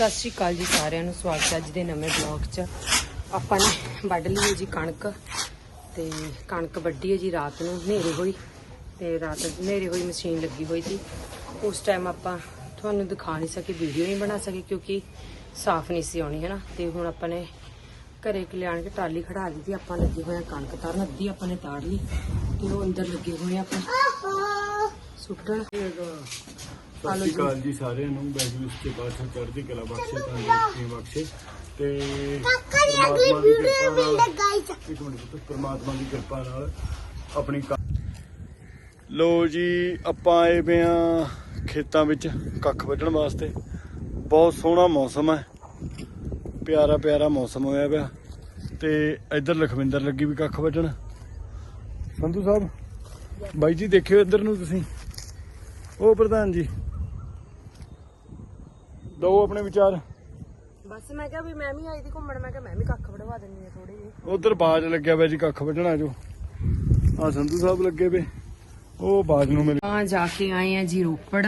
ਸਤਿ ਸ਼੍ਰੀ ਅਕਾਲ ਜੀ ਸਾਰਿਆਂ ਨੂੰ, ਸਵਾਗਤ ਹੈ ਅੱਜ ਦੇ ਨਵੇਂ ਬਲੌਗ 'ਚ। ਆਪਾਂ ਨੇ ਵੱਢ ਲਈ ਹੈ ਜੀ ਕਣਕ ਤੇ ਕਣਕ ਵੱਢੀ ਹੈ ਜੀ ਰਾਤ ਨੂੰ, ਹਨੇਰੇ ਹੋਈ ਤੇ ਰਾਤ ਹਨੇਰੇ ਹੋਈ ਮਸ਼ੀਨ ਲੱਗੀ ਹੋਈ ਸੀ। ਉਸ ਟਾਈਮ ਆਪਾਂ ਤੁਹਾਨੂੰ ਦਿਖਾ ਨਹੀਂ ਸਕੇ ਵੀਡੀਓ ਨਹੀਂ ਬਣਾ ਸਕੇ ਕਿਉਂਕਿ ਸਾਫ਼ ਨਹੀਂ ਸੀ ਆਉਣੀ ਹੈ ਨਾ ਤੇ ਹੁਣ ਆਪਾਂ ਨੇ ਘਰੇ ਕਿ ਲਿਆਣ ਕੇ ਟਰਾਲੀ ਖੜਾ ਲਈ ਸੀ, ਆਪਾਂ ਲੱਗੇ ਹੋਏ ਕਣਕ ਤਾਰਨ, ਅੱਧੀ ਆਪਾਂ ਨੇ ਤਾੜ ਲਈ ਤੇ ਉਹ ਅੰਦਰ ਲੱਗੇ ਹੋਏ ਆਪਾਂ। ਸੁੱਟਣ। ਸਤਿ ਸ਼੍ਰੀ ਅਕਾਲ ਜੀ ਸਾਰਿਆਂ ਨੂੰ। ਬੈਗ ਵਿੱਚ ਤੇ ਬਾਦਸ਼ਾਹ ਚੜ੍ਹਦੀ ਕਲਾ ਬਖਸ਼ੇ ਤੰਦਰੁਸਤੀ ਬਖਸ਼ੇ। ਤੇ ਪਰਮਾਤਮਾ ਦੀ ਕਿਰਪਾ ਨਾਲ ਇੱਕ ਮਿੰਟ ਪੁੱਤ ਪਰਮਾਤਮਾ ਦੀ ਕਿਰਪਾ ਨਾਲ ਆਪਣੀ ਲੋ ਜੀ ਆਪਾਂ ਆਏ ਪਏ ਆ ਖੇਤਾਂ ਵਿੱਚ ਕੱਖ ਵੱਢਣ ਵਾਸਤੇ। ਬਹੁਤ ਸੋਹਣਾ ਮੌਸਮ ਹੈ। ਪਿਆਰਾ ਪਿਆਰਾ ਮੌਸਮ ਹੋਇਆ ਪਿਆ। ਤੇ ਇੱਧਰ ਲਖਵਿੰਦਰ ਲੱਗੀ ਵੀ ਕੱਖ ਵੱਢਣ। ਸੰਧੂ ਸਾਹਿਬ ਬਾਈ ਜੀ ਦੇਖਿਓ ਇੱਧਰ ਨੂੰ ਤੁਸੀਂ। ਉਹ ਪ੍ਰਧਾਨ ਜੀ। ਦੋ ਆਪਣੇ ਵਿਚਾਰ। ਬਸ ਮੈਂ ਕਿਹਾ ਵੀ ਮੈਂ ਵੀ ਆਈ ਦੀ ਘੁੰਮਣ ਮੈਂ ਕਿਹਾ ਮੈਂ ਵੀ ਕੱਖ ਵੜਵਾ ਦਿੰਨੀ ਆ ਥੋੜੇ ਜਿਹੇ। ਉਧਰ ਬਾਜ ਲੱਗਿਆ ਪਿਆ ਜੀ ਕੱਖ ਵੱਢਣਾ ਜੋ। ਆ ਸੰਧੂ ਸਾਹਿਬ ਲੱਗੇ ਵੇ ਉਹ ਬਾਜ ਨੂੰ ਮਿਲ ਆ ਜਾ ਕੇ ਆਏ ਆ ਜੀ ਰੋਪੜ।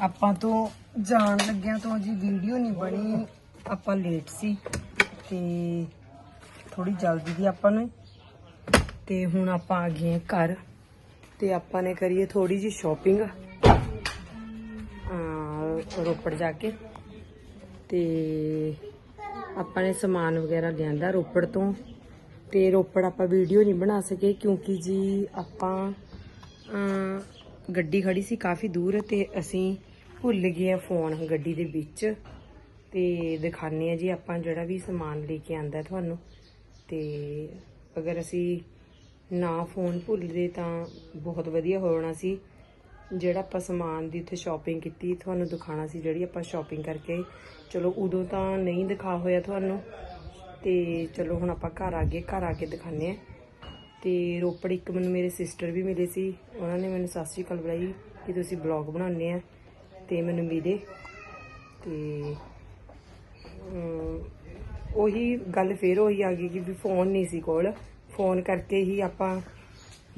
ਆਪਾਂ ਤੋਂ ਜਾਣ ਲੱਗਿਆ ਤੋਂ ਜੀ ਵੀਡੀਓ ਨਹੀਂ ਬਣੀ। ਆਪਾਂ ਲੇਟ ਸੀ ਤੇ ਥੋੜੀ ਜਲਦੀ ਦੀ ਆਪਾਂ ਨੂੰ। ਤੇ ਹੁਣ ਆਪਾਂ ਆ ਗਏ ਆ ਘਰ। ਤੇ ਆਪਾਂ ਨੇ ਕਰੀਏ ਥੋੜੀ ਜੀ ਸ਼ਾਪਿੰਗ ਰੋਪੜ ਜਾ ਕੇ। ਤੇ ਆਪਾਂ ਨੇ ਸਮਾਨ ਵਗੈਰਾ ਲਿਆਂਦਾ ਰੋਪੜ ਤੋਂ। ਤੇ ਰੋਪੜ ਆਪਾਂ ਵੀਡੀਓ ਨਹੀਂ ਬਣਾ ਸਕੇ ਕਿਉਂਕਿ ਜੀ ਆਪਾਂ ਗੱਡੀ ਖੜੀ ਸੀ ਕਾਫੀ ਦੂਰ ਤੇ ਅਸੀਂ ਭੁੱਲ ਗਏ ਆ ਫੋਨ ਗੱਡੀ ਦੇ ਵਿੱਚ। ਤੇ ਦਿਖਾਣੇ ਆ ਜੀ ਆਪਾਂ ਜਿਹੜਾ ਵੀ ਸਮਾਨ ਲੈ ਕੇ ਆਂਦਾ ਤੁਹਾਨੂੰ। ਤੇ ਅਗਰ ਅਸੀਂ ਨਾ ਫੋਨ ਭੁੱਲਦੇ ਤਾਂ ਬਹੁਤ ਵਧੀਆ ਹੋਣਾ ਸੀ। ਜਿਹੜਾ ਆਪਾਂ ਸਮਾਨ ਦੀ ਉੱਥੇ ਸ਼ਾਪਿੰਗ ਕੀਤੀ, ਤੁਹਾਨੂੰ ਦਿਖਾਣਾ ਸੀ ਜਿਹੜੀ ਆਪਾਂ ਸ਼ਾਪਿੰਗ ਕਰਕੇ ਚਲੋ ਉਦੋਂ ਤਾਂ ਨਹੀਂ ਦਿਖਾ ਹੋਇਆ ਤੁਹਾਨੂੰ। ਤੇ ਚਲੋ ਹੁਣ ਆਪਾਂ ਘਰ ਆ ਗਏ, ਘਰ ਆ ਕੇ ਦਿਖਾਣੇ ਆ ਤੇ ਰੋਪੜ ਇੱਕ ਮੈਨੂੰ ਮੇਰੇ ਸਿਸਟਰ ਵੀ ਮਿਲੇ ਸੀ। ਉਹਨਾਂ ਨੇ ਮੈਨੂੰ ਸਤਿ ਸ਼੍ਰੀ ਅਕਾਲ ਬੁਲਾਈ ਕਿ ਤੁਸੀਂ ਬਲੌਗ ਬਣਾਉਂਦੇ ਆ ਤੇ ਮੈਨੂੰ ਮਿਲੇ। ਤੇ ਉਹੀ ਗੱਲ ਫੇਰ ਉਹੀ ਆ ਗਈ ਕਿ ਵੀ ਫੋਨ ਨਹੀਂ ਸੀ ਕੋਲ। ਫੋਨ ਕਰਕੇ ਹੀ ਆਪਾਂ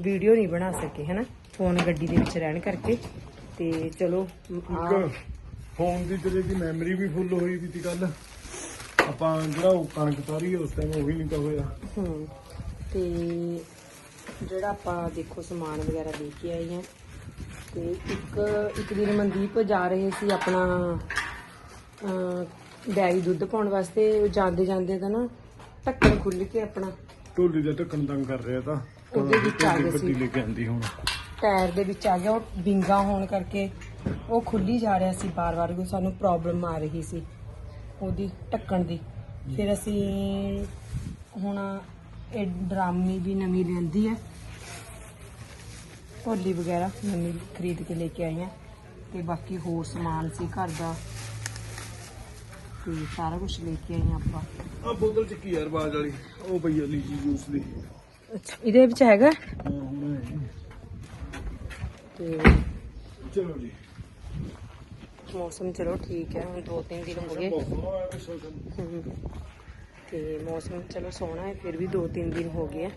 ਵੀਡੀਓ ਨਹੀਂ ਬਣਾ ਸਕੇ, ਹਨਾ? ਫੋਨ ਗੱਡੀ ਦੇ ਵਿੱਚ ਰਹਿਣ ਕਰਕੇ ਤੇ ਚਲੋ ਆਹ ਇੱਕ ਫੋਨ ਦੀ ਤੇਰੇ ਦੀ ਮੈਮਰੀ ਵੀ ਫੁੱਲ ਹੋਈ ਵੀ ਤੀ ਕੱਲ ਆਪਾਂ ਜਿਹੜਾ ਉਹ ਕਣਕ ਤਾਰੀ ਉਸ ਟਾਈਮ ਉਹ ਵੀ ਨਹੀਂ ਤਾਂ ਹੋਇਆ। ਹਮ, ਤੇ ਜਿਹੜਾ ਆਪਾਂ ਦੇਖੋ ਸਮਾਨ ਵਗੈਰਾ ਲੈ ਕੇ ਆਏ ਆ ਤੇ ਇੱਕ ਇੱਕ ਦਿਨ ਮਨਦੀਪ ਜਾ ਰਹੇ ਸੀ ਆਪਣਾ ਅਹ, ਡੈਰੀ ਦੁੱਧ ਪਾਉਣ ਵਾਸਤੇ ਉਹ ਜਾਂਦੇ ਜਾਂਦੇ ਤਾਂ ਨਾ ਢੱਕਣ ਖੁੱਲ ਕੇ ਆਪਣਾ ਢੋਲੀ ਦਾ ਢੱਕਣ ਤੰਗ ਕਰ ਰਿਹਾ ਤਾਂ। ਉਹਦੇ ਵਿੱਚ ਆ ਗਏ ਵੱਡੀ ਸੀ। ਲੈ ਕੇ ਆਂਦੀ ਹੁਣ। ਟਾਇਰ ਦੇ ਵਿੱਚ ਆ ਗਿਆ ਉਹ ਵਿੰਗਾ ਹੋਣ ਕਰਕੇ ਉਹ ਖੁੱਲੀ ਜਾ ਰਿਹਾ ਸੀ ਬਾਰ-ਬਾਰ ਕਿ ਸਾਨੂੰ ਪ੍ਰੋਬਲਮ ਆ ਰਹੀ ਸੀ ਉਹਦੀ ਢੱਕਣ ਦੀ। ਫਿਰ ਅਸੀਂ ਹੁਣ ਇਹ ਡਰਾਮੀ ਵੀ ਨਵੀਂ ਲੈਂਦੀ ਹੈ। ਢੋਲੀ ਵਗੈਰਾ ਨਵੀਂ ਖਰੀਦ ਕੇ ਲੈ ਕੇ ਆਏ ਆ ਤੇ ਬਾਕੀ ਹੋਰ ਸਮਾਨ ਸੀ ਘਰ ਦਾ। ਤੇ ਸਾਰਾ ਕੁਝ ਲੈ ਕੇ ਆਏ ਆ ਆਪਾਂ। ਆ ਬੋਤਲ ਚ ਕੀ ਯਾਰ ਬਾਜ ਵਾਲੀ? ਉਹ ਪਈ ਆ ਲੀਚੀ ਜੂਸ ਦੀ। ਅੱਛਾ ਇਹਦੇ ਵਿੱਚ ਹੈਗਾ? ਹੈ। ਤੇ ਚਲੋ ਜੀ। ਮੌਸਮ ਚਲੋ ਠੀਕ ਹੈ ਹੁਣ ਦੋ ਤਿੰਨ ਦਿਨ ਹੋ ਗਏ। ਹਮ, ਤੇ ਮੌਸਮ ਚਲੋ ਸੋਹਣਾ ਹੈ ਫਿਰ ਵੀ 2-3 ਦਿਨ ਹੋ ਗਏ ਆ।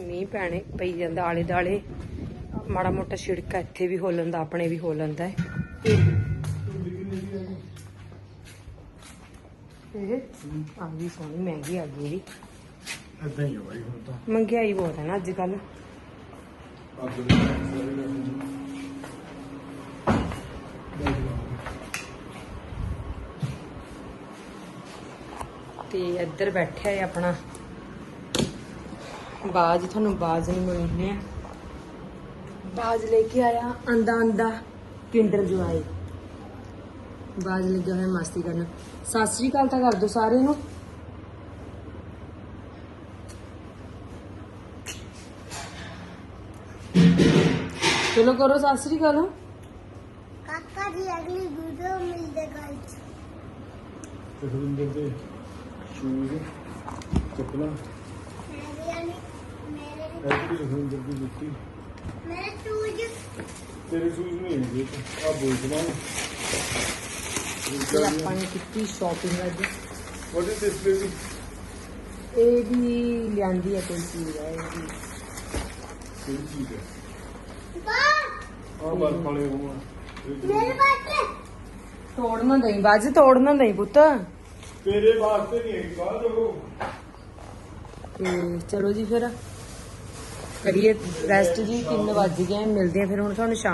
ਮੀਂਹ ਪੈਣੇ ਪਈ ਜਾਂਦਾ ਆਲੇ ਦਾਲੇ ਮਾੜਾ ਮੋਟਾ ਛਿੜਕਾ ਇੱਥੇ ਵੀ ਹੋ ਲੈਂਦਾ ਆਪਣੇ ਵੀ ਹੋ ਲੈਂਦਾ ਹੈ। ਇਹ ਆ ਵੀ ਸੋਹਣੀ ਮਹਿੰਗੀ ਆ ਗਈ ਵੀ ਏਦਾਂ ਹੀ ਬਾਈ ਹੁਣ ਤਾਂ। ਮਹਿੰਗਾਈ ਬਹੁਤ ਹੈ ਨਾ ਅੱਜ ਕੱਲ ਅੱਗ ਦੇ ਸਾਰੇ ਤੇ ਇੱਧਰ ਬੈਠਿਆ ਹੈ ਆਪਣਾ। ਬਾਜ, ਤੁਹਾਨੂੰ ਬਾਜ ਨਹੀਂ ਮਿਲਨੇ ਆ ਬਾਜ ਲੈ ਕੇ ਆਇਆ ਆਂਦਾ ਆਂਦਾ ਕਿੰਡਰ ਜੁਆਏ ਬਾਜ ਲੱਗਿਆ ਹੋਇਆ ਮਸਤੀ ਕਰਨ। ਸਤਿ ਸ੍ਰੀ ਅਕਾਲ ਤਾਂ ਕਰ ਦੋ ਸਾਰਿਆਂ ਨੂੰ। ਚਲੋ ਕਰੋ ਸਤਿ ਸ੍ਰੀ ਅਕਾਲ। ਕਾਕਾ ਜੀ ਅਗਲੀ ਵੀਡੀਓ ਮਿਲਦੇ ਗਾਇਸ ਤਖਵਿੰਦਰ ਦੇ ਸ਼ੂਜ਼ ਚੱਪਲਾਂ। ਮੇਰੇ ਮੇਰੇ ਦੀ ਜੁੱਤੀ। ਮੇਰੇ ਟੂਜ ਤੇਰੇ ਸ਼ੂਜ਼ ਨਹੀਂ ਹੈਗੇ ਆ ਬੋਲਣਾ ਤੇ ਆਪਾਂ ਨੇ ਕੀਤੀ ਸ਼ਾਪਿੰਗ ਅੱਜ। ਵਾਟ ਇਜ਼ ਦਿਸ ਬੇਬੀ ਇਹ ਵੀ ਲਿਆਂਦੀ ਹੈ ਕੋਈ ਚੀਜ਼ ਹੈ ਇਹ ਵੀ। ਕਿਹੜੀ ਚੀਜ਼ ਹੈ ਆ ਬਰਫ ਵਾਲੇ ਮੇਰੇ ਬਾਜ ਦਈ ਪੁੱਤ। ਤੇਰੇ ਵਾਸਤੇ ਨਹੀਂ ਹੈ ਬਾਅਦ ਉਹ ਤੇ ਚਲੋ ਜੀ ਫਿਰ। ਕਰੀਏ ਰੈਸਟ ਜੀ 3 ਵੱਜ ਗਏ ਮਿਲਦੇ ਆ ਫਿਰ ਹੁਣ ਤੁਹਾਨੂੰ ਸ਼ਾਮ